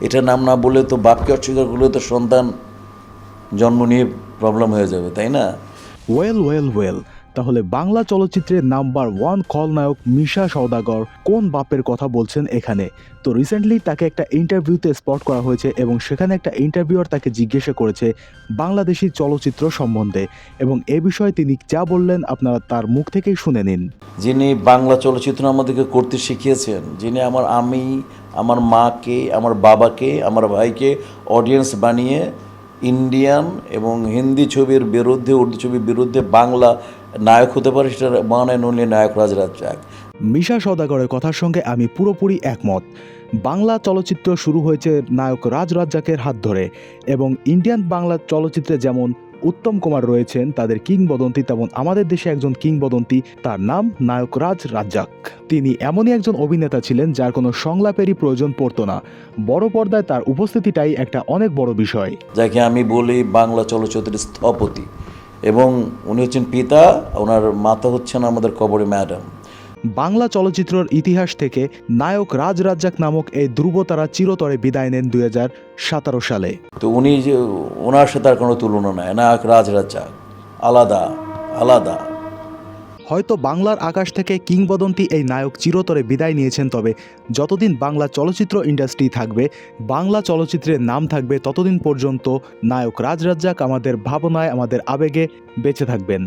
এটা নাম না বলে তো বাপকে অস্বীকার করলে তো সন্তান জন্ম নিয়ে প্রবলেম হয়ে যাবে, তাই না? ওয়েল ওয়েল ওয়েল তাহলে বাংলা চলচ্চিত্রের নাম্বার ওয়ান খলনায়ক মিশা সওদাগর কোন বাপের কথা বলছেন এখানে? তো রিসেন্টলি তাকে একটা ইন্টারভিউতে স্পট করা হয়েছে এবং সেখানে একটা ইন্টারভিউয়ার তাকে জিজ্ঞাসা করেছে বাংলাদেশি চলচ্চিত্র সম্বন্ধে এবং এ বিষয়ে তিনি যা বললেন আপনারা তার মুখ থেকেই শুনে নিন। যিনি বাংলা চলচ্চিত্র আমাদেরকে করতে শিখিয়েছেন, যিনি আমার আমি, আমার মাকে, আমার বাবাকে, আমার ভাইকে অডিয়েন্স বানিয়ে ইন্ডিয়ান এবং হিন্দি ছবির বিরুদ্ধে, উর্দু ছবির বিরুদ্ধে বাংলা নায়ক হতে পারে সেটা অ্যান্ড অনলি নায়ক রাজরাজ চাক মিশা সওদাগরের কথার সঙ্গে আমি পুরোপুরি একমত। বাংলা চলচ্চিত্র শুরু হয়েছে নায়ক রাজ রাজ্জাকের হাত ধরে এবং ইন্ডিয়ান বাংলা চলচ্চিত্রে যেমন উত্তম কুমার রয়েছেন তাদের কিংবদন্তি তেমন আমাদের দেশে একজন কিংবদন্তি তার নাম নায়ক রাজ রাজ্জাক। তিনি এমনই একজন অভিনেতা ছিলেন যার কোনো সংলাপেরই প্রয়োজন পড়তো না। বড় পর্দায় তার উপস্থিতিটাই একটা অনেক বড় বিষয়। যাকে আমি বলি বাংলা চলচ্চিত্রের স্থপতি। এবং উনি হচ্ছেন পিতা ওনার মাতা হচ্ছেন আমাদের কবরে ম্যাডাম। বাংলা চলচ্চিত্রের ইতিহাস থেকে নায়ক রাজ রাজ্জাক নামক এই ধ্রুবতারা চিরতরে বিদায় নেন দুই সালে। তো উনি যে ওনার সাথে আর কোনো তুলনা নাই নায়ক রাজ রাজ্জাক আলাদা আলাদা। হয়তো বাংলার আকাশ থেকে কিংবদন্তি এই নায়ক চিরতরে বিদায় নিয়েছেন, তবে যতদিন বাংলা চলচ্চিত্র ইন্ডাস্ট্রি থাকবে, বাংলা চলচ্চিত্রের নাম থাকবে ততদিন পর্যন্ত নায়ক রাজরাজ্জাক আমাদের ভাবনায়, আমাদের আবেগে বেঁচে থাকবেন।